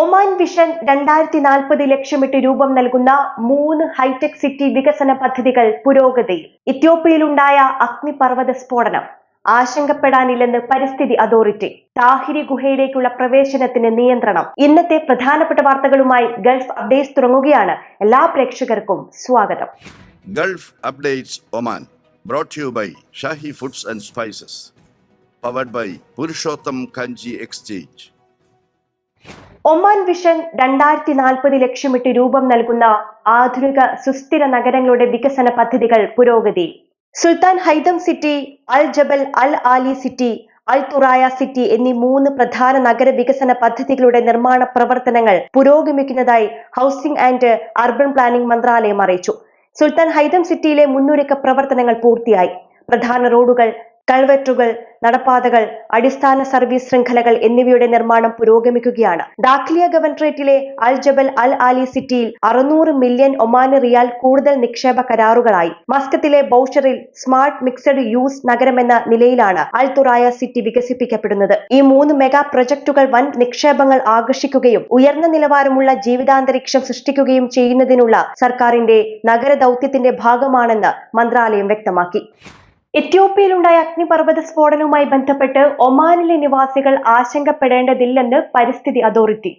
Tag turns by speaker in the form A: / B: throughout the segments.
A: Oman vision രണ്ടായിരത്തി നാൽപ്പത് ലക്ഷ്യമിട്ട് രൂപം നൽകുന്ന മൂന്ന് ഹൈടെക് സിറ്റി വികസന പദ്ധതികൾ പുരോഗതിയിൽ. ഇത്യോപ്യയിലുണ്ടായ അഗ്നിപർവത സ്ഫോടനം ആശങ്കപ്പെടാനില്ലെന്ന് പരിസ്ഥിതി അതോറിറ്റി. താഹിരി ഗുഹയിലേക്കുള്ള പ്രവേശനത്തിന് നിയന്ത്രണം. ഇന്നത്തെ പ്രധാനപ്പെട്ട വാർത്തകളുമായി ഗൾഫ് അപ്ഡേറ്റ്സ് തുടങ്ങുകയാണ്. എല്ലാ പ്രേക്ഷകർക്കും സ്വാഗതം.
B: Gulf updates Oman you by Shahi foods and spices powered by Purushottam Kanji exchange.
A: Oman vision രണ്ടായിരത്തി നാൽപ്പത് ലക്ഷ്യമിട്ട് രൂപം നൽകുന്ന ആധുനിക സുസ്ഥിര നഗരങ്ങളുടെ വികസന പദ്ധതികൾ പുരോഗതി. Sultan Haitham City Al Jabal Al Ali City Al Thuraya City എന്നീ മൂന്ന് പ്രധാന നഗര വികസന പദ്ധതികളുടെ നിർമ്മാണ പ്രവർത്തനങ്ങൾ പുരോഗമിക്കുന്നതായി ഹൗസിംഗ് ആൻഡ് അർബൻ പ്ലാനിംഗ് മന്ത്രാലയം അറിയിച്ചു. സുൽത്താൻ ഹൈദം സിറ്റിയിലെ മുന്നൊരുക്ക പ്രവർത്തനങ്ങൾ പൂർത്തിയായി. പ്രധാന റോഡുകൾ കൾവെറ്റുകൾ നടപ്പാതകൾ അടിസ്ഥാന സർവീസ് ശൃംഖലകൾ എന്നിവയുടെ നിർമ്മാണം പുരോഗമിക്കുകയാണ്. ദാഖ്ലിയ ഗവൺട്രേറ്റിലെ അൽ ജബൽ അൽ ആലി സിറ്റിയിൽ അറുന്നൂറ് മില്യൺ ഒമാന് റിയാൽ കൂടുതൽ നിക്ഷേപ കരാറുകളായി. മസ്കത്തിലെ ബൌഷറിൽ സ്മാർട്ട് മിക്സഡ് യൂസ് നഗരമെന്ന നിലയിലാണ് അൽ തുറായ സിറ്റി വികസിപ്പിക്കപ്പെടുന്നത്. ഈ മൂന്ന് മെഗാ പ്രൊജക്ടുകൾ വൻ നിക്ഷേപങ്ങൾ ആകർഷിക്കുകയും ഉയർന്ന നിലവാരമുള്ള ജീവിതാന്തരീക്ഷം സൃഷ്ടിക്കുകയും ചെയ്യുന്നതിനുള്ള സർക്കാരിന്റെ നഗര ദൗത്യത്തിന്റെ ഭാഗമാണെന്ന് മന്ത്രാലയം വ്യക്തമാക്കി. എത്യോപ്യയിലുണ്ടായ അഗ്നിപർവത സ്ഫോടനവുമായി ബന്ധപ്പെട്ട് ഒമാനിലെ നിവാസികൾ ആശങ്കപ്പെടേണ്ടതില്ലെന്ന് പരിസ്ഥിതി അതോറിറ്റി.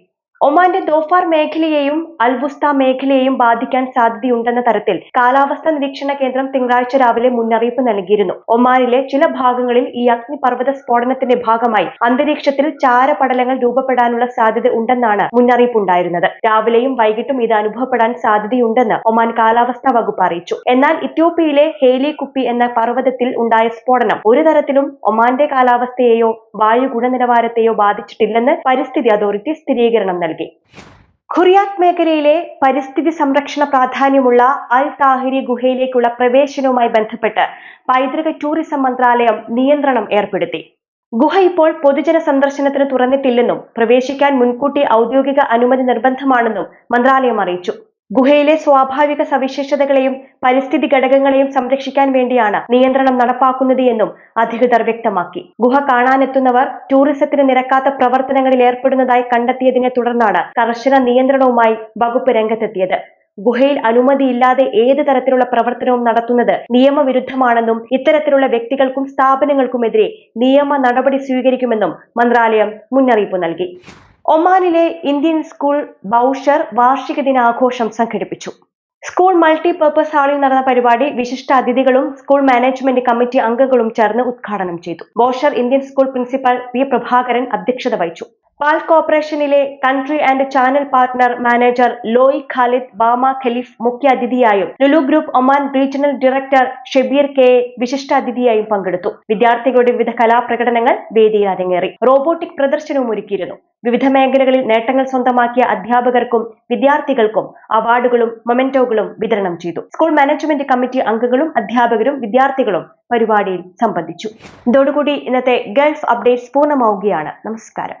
A: ഒമാന്റെ ദോഫാർ മേഖലയെയും അൽബുസ്ത മേഖലയെയും ബാധിക്കാൻ സാധ്യതയുണ്ടെന്ന തരത്തിൽ കാലാവസ്ഥാ നിരീക്ഷണ കേന്ദ്രം തിങ്കളാഴ്ച രാവിലെ മുന്നറിയിപ്പ് നൽകിയിരുന്നു. ഒമാനിലെ ചില ഭാഗങ്ങളിൽ ഈ അഗ്നിപർവത സ്ഫോടനത്തിന്റെ ഭാഗമായി അന്തരീക്ഷത്തിൽ ചാരപടലങ്ങൾ രൂപപ്പെടാനുള്ള സാധ്യത ഉണ്ടെന്നാണ് മുന്നറിയിപ്പ് ഉണ്ടായിരുന്നത് രാവിലെയും വൈകിട്ടും ഇത് അനുഭവപ്പെടാൻ സാധ്യതയുണ്ടെന്ന് ഒമാൻ കാലാവസ്ഥാ വകുപ്പ് അറിയിച്ചു. എന്നാൽ ഇത്യോപ്യയിലെ ഹേലി കുപ്പി എന്ന പർവതത്തിൽ ഉണ്ടായ സ്ഫോടനം ഒരു തരത്തിലും ഒമാന്റെ കാലാവസ്ഥയെയോ വായു ഗുണനിലവാരത്തെയോ ബാധിച്ചിട്ടില്ലെന്ന് പരിസ്ഥിതി അതോറിറ്റി സ്ഥിരീകരണം നൽകി. ഖുറിയാത്ത് മേഖലയിലെ പരിസ്ഥിതി സംരക്ഷണ പ്രാധാന്യമുള്ള അൽ താഹിരി ഗുഹയിലേക്കുള്ള പ്രവേശനവുമായി ബന്ധപ്പെട്ട് പൈതൃക ടൂറിസം മന്ത്രാലയം നിയന്ത്രണം ഏർപ്പെടുത്തി. ഗുഹ ഇപ്പോൾ പൊതുജന സന്ദർശനത്തിന് തുറന്നിട്ടില്ലെന്നും പ്രവേശിക്കാൻ മുൻകൂട്ടി ഔദ്യോഗിക അനുമതി നിർബന്ധമാണെന്നും മന്ത്രാലയം അറിയിച്ചു. ഗുഹയിലെ സ്വാഭാവിക സവിശേഷതകളെയും പരിസ്ഥിതി ഘടകങ്ങളെയും സംരക്ഷിക്കാൻ വേണ്ടിയാണ് നിയന്ത്രണം നടപ്പാക്കുന്നത് എന്നും അധികൃതർ വ്യക്തമാക്കി. ഗുഹ കാണാനെത്തുന്നവർ ടൂറിസത്തിന് നിരക്കാത്ത പ്രവർത്തനങ്ങളിൽ ഏർപ്പെടുന്നതായി കണ്ടെത്തിയതിനെ തുടർന്നാണ് കർശന നിയന്ത്രണവുമായി വകുപ്പ് രംഗത്തെത്തിയത്. ഗുഹയിൽ അനുമതിയില്ലാതെ ഏത് തരത്തിലുള്ള പ്രവർത്തനവും നടത്തുന്നത് നിയമവിരുദ്ധമാണെന്നും ഇത്തരത്തിലുള്ള വ്യക്തികൾക്കും സ്ഥാപനങ്ങൾക്കുമെതിരെ നിയമ നടപടി സ്വീകരിക്കുമെന്നും മന്ത്രാലയം മുന്നറിയിപ്പ് നൽകി. ഒമാനിലെ ഇന്ത്യൻ സ്കൂൾ ബൗഷർ വാർഷിക ദിനാഘോഷം സംഘടിപ്പിച്ചു. സ്കൂൾ മൾട്ടിപർപ്പസ് ഹാളിൽ നടന്ന പരിപാടി വിശിഷ്ട അതിഥികളും സ്കൂൾ മാനേജ്മെന്റ് കമ്മിറ്റി അംഗങ്ങളും ചേർന്ന് ഉദ്ഘാടനം ചെയ്തു. Bausher Indian school principal P Prabhakaran അധ്യക്ഷത വഹിച്ചു. പാൽ കോർപ്പറേഷനിലെ country and channel partner manager Loay Khalid Bama Khalif മുഖ്യാതിഥിയായും Lulu group Oman regional director Shebeer K വിശിഷ്ടാതിഥിയായും പങ്കെടുത്തു. വിദ്യാർത്ഥികളുടെ വിവിധ കലാപ്രകടനങ്ങൾ വേദിയിൽ അരങ്ങേറി. റോബോട്ടിക് പ്രദർശനവും ഒരുക്കിയിരുന്നു. വിവിധ മേഖലകളിൽ നേട്ടങ്ങൾ സ്വന്തമാക്കിയ അധ്യാപകർക്കും വിദ്യാർത്ഥികൾക്കും അവാർഡുകളും മൊമെന്റോകളും വിതരണം ചെയ്തു. സ്കൂൾ മാനേജ്മെന്റ് കമ്മിറ്റി അംഗങ്ങളും അധ്യാപകരും വിദ്യാർത്ഥികളും പരിപാടിയിൽ സംബന്ധിച്ചു. ഇതോടുകൂടി ഇന്നത്തെ ഗൾഫ് അപ്ഡേറ്റ്സ് പൂർണമാവുകയാണ്. നമസ്കാരം.